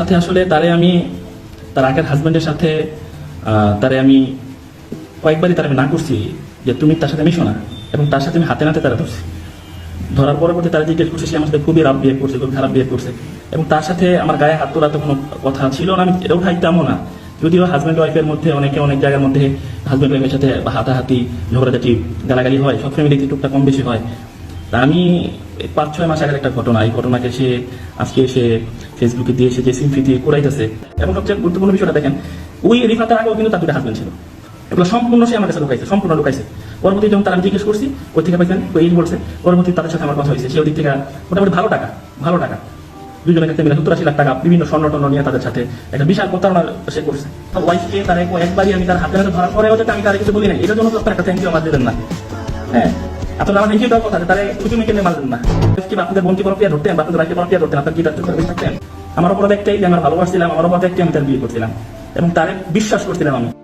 সাথে আসলে তারে আমি, তার আগের হাজবেন্ডের সাথে তারে আমি কয়েকবারই তার আমি না করছি যে তুমি তার সাথে মিশো না এবং তার সাথে আমি হাতে নাতে তারা ধরছি। ধরার পরবর্তী তারা জিজ্ঞেস করছে, সে আমার সাথে খুবই রাব বিয়ে করছে, খুবই খারাপ বিয়ে করছে। এবং তার সাথে আমার গায়ে হাত তোলা তো কোনো কথা ছিল না, আমি এটাও খাইতামও না। যদিও হাজব্যান্ড ওয়াইফের মধ্যে, অনেকে অনেক জায়গার মধ্যে হাজব্যান্ড ওয়াইফের সাথে হাতাহাতি, ঝগড়াঝাটি, গালাগালি হয়, সব ফ্যামিলিতে টুকটা কম বেশি হয়। আমি পাঁচ, ছয় মাস আগের একটা ঘটনা, এই ঘটনাকে সে, আজকে সে ফেসবুকে দিয়ে সে যে সিমফি দিয়ে করাইতেছে এবং সবচেয়ে গুরুত্বপূর্ণ বিষয়টা দেখেন, ওই রিফাতের আগেও কিন্তু তার দুটো হাজব্যান্ড ছিল। এগুলো সম্পূর্ণ সে আমার কাছে ঢুকাইছে সম্পূর্ণ ঢুকাইছে পরবর্তী যখন তারা আমি জিজ্ঞেস করছি ওই থেকে পাইছেন? এই বলছে। পরবর্তী তাদের সাথে আমার কথা হয়েছে সেই দিক থেকে মোটামুটি ভালো টাকা ভালো টাকা। দুজনের কাছে মিলে সত্তর আশি লাখ টাকা বিভিন্ন স্বর্ণ টর্ণ নিয়ে তাদের সাথে একটা বিশাল প্রতারণা সে করছে। ওয়াইফকে তার একবারই আমি তার হাতে হাতে ধরার পরেও যাতে আমি তার কিছু বলি না এটার জন্য তো একটা থ্যাংক ইউ আমার দিলেন না। হ্যাঁ আপনার আমার নিজেই দেওয়ার কথা তারা কুচু মেকে মারলেন না কি, আপনাদের বোনকে বড় পিয়া ধরতেন আপনাদের ভাইকে পিয়া ধরতেন, আপনার কি তার বেশ থাকতেন? আমার অপরাধ একটাই যে, আমার ভালোবাসছিলাম, আমার অপরাধ একটাই আমি তার বিয়ে করছিলাম। এবং তারে বিশ্বাস করছিলাম আমি।